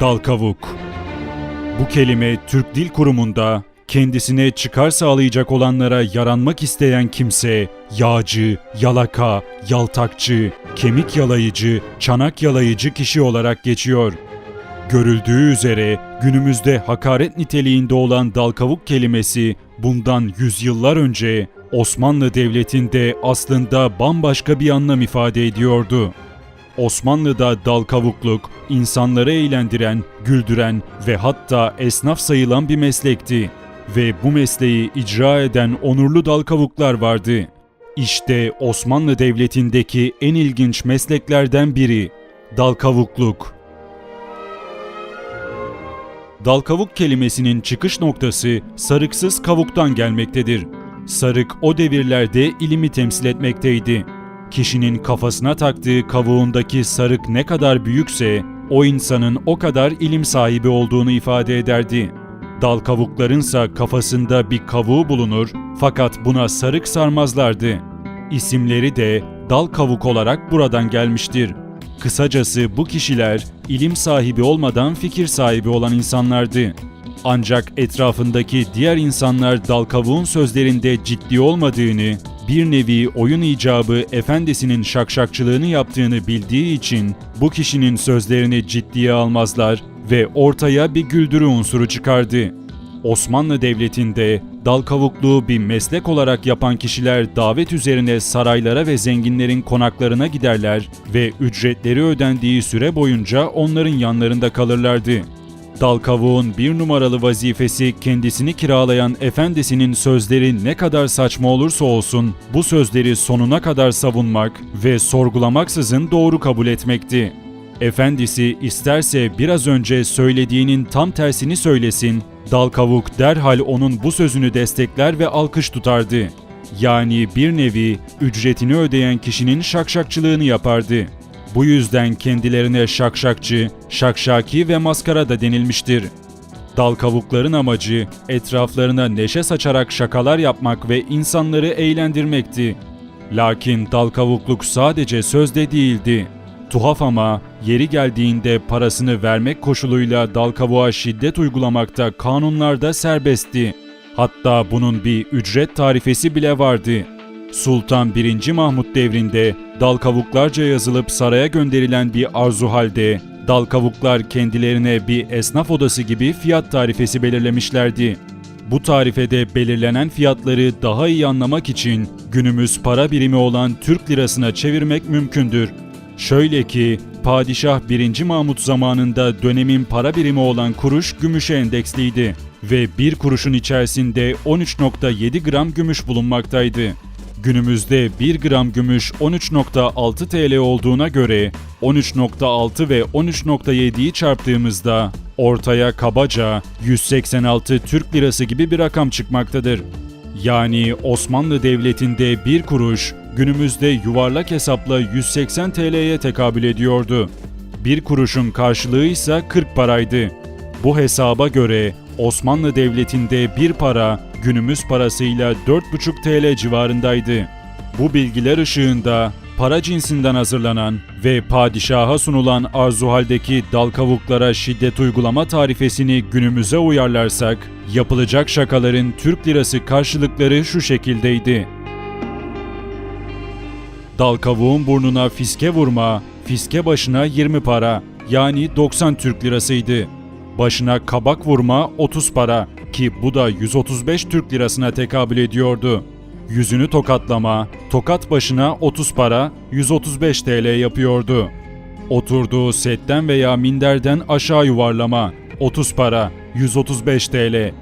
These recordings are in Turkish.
Dal. Bu kelime Türk Dil Kurumu'nda kendisine çıkar sağlayacak olanlara yaranmak isteyen kimse, yağcı, yalaka, yaltakçı, kemik yalayıcı, çanak yalayıcı kişi olarak geçiyor. Görüldüğü üzere günümüzde hakaret niteliğinde olan dal kavuk kelimesi bundan yüzyıllar önce Osmanlı Devleti'nde aslında bambaşka bir anlam ifade ediyordu. Osmanlı'da dal kavukluk, insanları eğlendiren, güldüren ve hatta esnaf sayılan bir meslekti. Ve bu mesleği icra eden onurlu dal kavuklar vardı. İşte Osmanlı Devleti'ndeki en ilginç mesleklerden biri, dal kavukluk. Dal kavuk kelimesinin çıkış noktası sarıksız kavuktan gelmektedir. Sarık o devirlerde ilimi temsil etmekteydi. Kişinin kafasına taktığı kavuğundaki sarık ne kadar büyükse o insanın o kadar ilim sahibi olduğunu ifade ederdi. Dal kavuklarınsa kafasında bir kavuğu bulunur fakat buna sarık sarmazlardı. İsimleri de dal kavuk olarak buradan gelmiştir. Kısacası bu kişiler ilim sahibi olmadan fikir sahibi olan insanlardı. Ancak etrafındaki diğer insanlar dal kavuğun sözlerinde ciddi olmadığını, bir nevi oyun icabı efendisinin şakşakçılığını yaptığını bildiği için bu kişinin sözlerini ciddiye almazlar ve ortaya bir güldürü unsuru çıkardı. Osmanlı Devleti'nde dal kavukluğu bir meslek olarak yapan kişiler davet üzerine saraylara ve zenginlerin konaklarına giderler ve ücretleri ödendiği süre boyunca onların yanlarında kalırlardı. Dal kavuğun bir numaralı vazifesi kendisini kiralayan efendisinin sözleri ne kadar saçma olursa olsun bu sözleri sonuna kadar savunmak ve sorgulamaksızın doğru kabul etmekti. Efendisi isterse biraz önce söylediğinin tam tersini söylesin, dal kavuk derhal onun bu sözünü destekler ve alkış tutardı. Yani bir nevi ücretini ödeyen kişinin şakşakçılığını yapardı. Bu yüzden kendilerine şakşakçı, şakşaki ve maskara da denilmiştir. Dal kavukların amacı etraflarına neşe saçarak şakalar yapmak ve insanları eğlendirmekti. Lakin dal kavukluk sadece sözde değildi. Tuhaf ama yeri geldiğinde parasını vermek koşuluyla dal kavuğa şiddet uygulamakta kanunlarda serbestti. Hatta bunun bir ücret tarifesi bile vardı. Sultan 1. Mahmut devrinde dal kavuklarca yazılıp saraya gönderilen bir arzu halde dal kavuklar kendilerine bir esnaf odası gibi fiyat tarifesi belirlemişlerdi. Bu tarifede belirlenen fiyatları daha iyi anlamak için günümüz para birimi olan Türk lirasına çevirmek mümkündür. Şöyle ki Padişah 1. Mahmut zamanında dönemin para birimi olan kuruş gümüşe endeksliydi ve bir kuruşun içerisinde 13.7 gram gümüş bulunmaktaydı. Günümüzde 1 gram gümüş 13.6 TL olduğuna göre 13.6 ve 13.7'yi çarptığımızda ortaya kabaca 186 Türk lirası gibi bir rakam çıkmaktadır. Yani Osmanlı Devleti'nde bir kuruş günümüzde yuvarlak hesapla 180 TL'ye tekabül ediyordu. Bir kuruşun karşılığı ise 40 paraydı. Bu hesaba göre Osmanlı Devleti'nde bir para günümüz parasıyla 4,5 TL civarındaydı. Bu bilgiler ışığında para cinsinden hazırlanan ve padişaha sunulan arzu haldeki dal kavuklara şiddet uygulama tarifesini günümüze uyarlarsak, yapılacak şakaların Türk lirası karşılıkları şu şekildeydi. Dal kavuğun burnuna fiske vurma, fiske başına 20 para yani 90 Türk lirasıydı. Başına kabak vurma 30 para ki bu da 135 Türk lirasına tekabül ediyordu. Yüzünü tokatlama, tokat başına 30 para 135 TL yapıyordu. Oturduğu setten veya minderden aşağı yuvarlama 30 para 135 TL.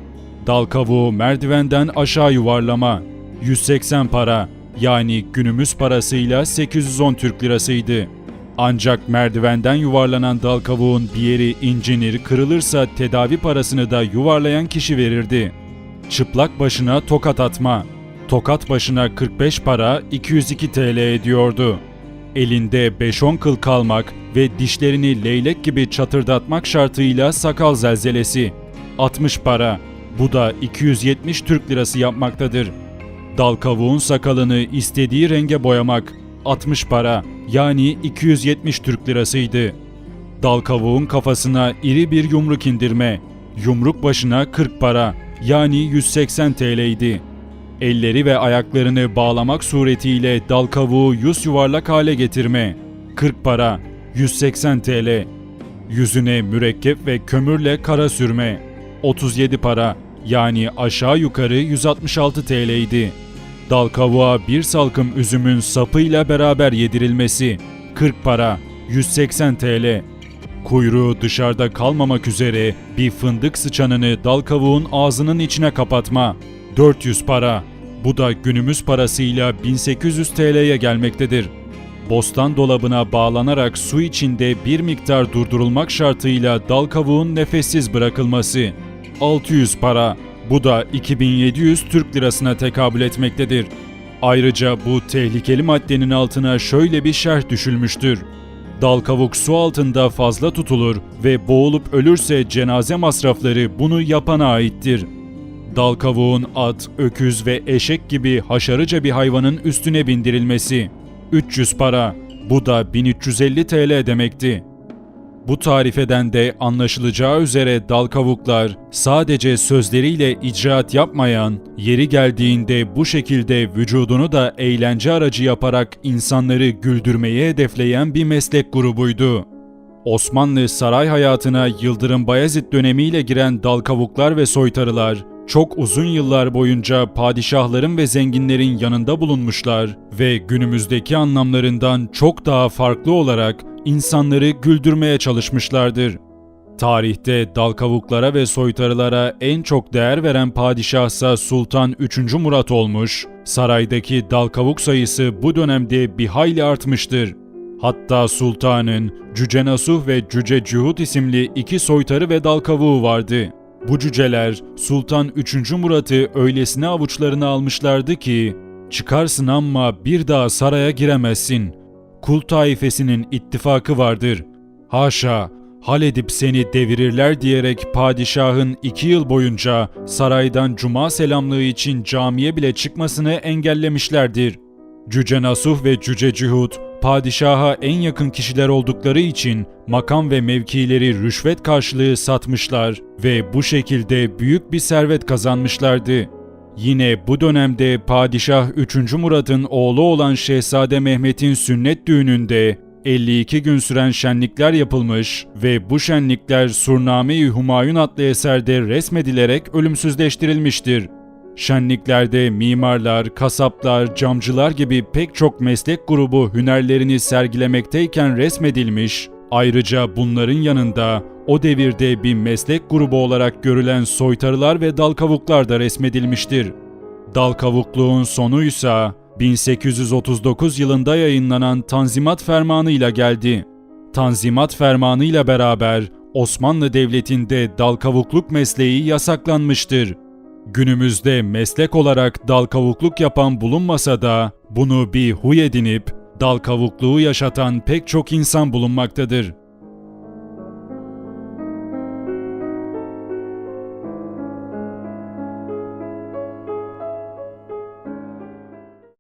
Dal kavuğu merdivenden aşağı yuvarlama 180 para yani günümüz parasıyla 810 Türk lirasıydı. Ancak merdivenden yuvarlanan dal kavuğun bir yeri incinir, kırılırsa tedavi parasını da yuvarlayan kişi verirdi. Çıplak başına tokat atma. Tokat başına 45 para 202 TL ediyordu. Elinde 5-10 kıl kalmak ve dişlerini leylek gibi çatırdatmak şartıyla sakal zelzelesi. 60 para. Bu da 270 Türk lirası yapmaktadır. Dal kavuğun sakalını istediği renge boyamak 60 para yani 270 Türk lirasıydı. Dal kavuğun kafasına iri bir yumruk indirme. Yumruk başına 40 para yani 180 TL idi. Elleri ve ayaklarını bağlamak suretiyle dal kavuğu yüz yuvarlak hale getirme. 40 para 180 TL. Yüzüne mürekkep ve kömürle kara sürme. 37 para yani aşağı yukarı 166 TL idi. Dal kavuğa bir salkım üzümün sapıyla beraber yedirilmesi 40 para 180 TL. Kuyruğu dışarıda kalmamak üzere bir fındık sıçanını dal kavuğun ağzının içine kapatma 400 para. Bu da günümüz parasıyla 1800 TL'ye gelmektedir. Bostan dolabına bağlanarak su içinde bir miktar durdurulmak şartıyla dal kavuğun nefessiz bırakılması 600 para. Bu da 2700 Türk lirasına tekabül etmektedir. Ayrıca bu tehlikeli maddenin altına şöyle bir şerh düşülmüştür. Dal su altında fazla tutulur ve boğulup ölürse cenaze masrafları bunu yapana aittir. Dal kavuğun at, öküz ve eşek gibi haşarıca bir hayvanın üstüne bindirilmesi 300 para. Bu da 1350 TL demekti. Bu tarifeden de anlaşılacağı üzere dal kavuklar sadece sözleriyle icraat yapmayan, yeri geldiğinde bu şekilde vücudunu da eğlence aracı yaparak insanları güldürmeyi hedefleyen bir meslek grubuydu. Osmanlı saray hayatına Yıldırım Bayezid dönemiyle giren dal kavuklar ve soytarılar çok uzun yıllar boyunca padişahların ve zenginlerin yanında bulunmuşlar ve günümüzdeki anlamlarından çok daha farklı olarak insanları güldürmeye çalışmışlardır. Tarihte dal kavuklara ve soytarılara en çok değer veren padişahsa Sultan 3. Murat olmuş, saraydaki dal kavuk sayısı bu dönemde bir hayli artmıştır. Hatta sultanın Cüce Nasuh ve Cüce Cühut isimli iki soytarı ve dal kavuğu vardı. Bu cüceler Sultan 3. Murat'ı öylesine avuçlarına almışlardı ki çıkarsın ama bir daha saraya giremezsin. Kul taifesinin ittifakı vardır. Haşa, hal edip seni devirirler diyerek padişahın iki yıl boyunca saraydan cuma selamlığı için camiye bile çıkmasını engellemişlerdir. Cüce Nasuh ve Cüce Cühut padişaha en yakın kişiler oldukları için makam ve mevkileri rüşvet karşılığı satmışlar ve bu şekilde büyük bir servet kazanmışlardı. Yine bu dönemde Padişah 3. Murat'ın oğlu olan Şehzade Mehmet'in sünnet düğününde 52 gün süren şenlikler yapılmış ve bu şenlikler Surname-i Humayun adlı eserde resmedilerek ölümsüzleştirilmiştir. Şenliklerde mimarlar, kasaplar, camcılar gibi pek çok meslek grubu hünerlerini sergilemekteyken resmedilmiş, ayrıca bunların yanında o devirde bir meslek grubu olarak görülen soytarılar ve dal kavuklar da resmedilmiştir. Dal kavukluğun sonuysa 1839 yılında yayınlanan Tanzimat Fermanı ile geldi. Tanzimat Fermanı ile beraber Osmanlı Devleti'nde dal kavukluk mesleği yasaklanmıştır. Günümüzde meslek olarak dal kavukluk yapan bulunmasa da bunu bir huy edinip dal kavukluğu yaşatan pek çok insan bulunmaktadır.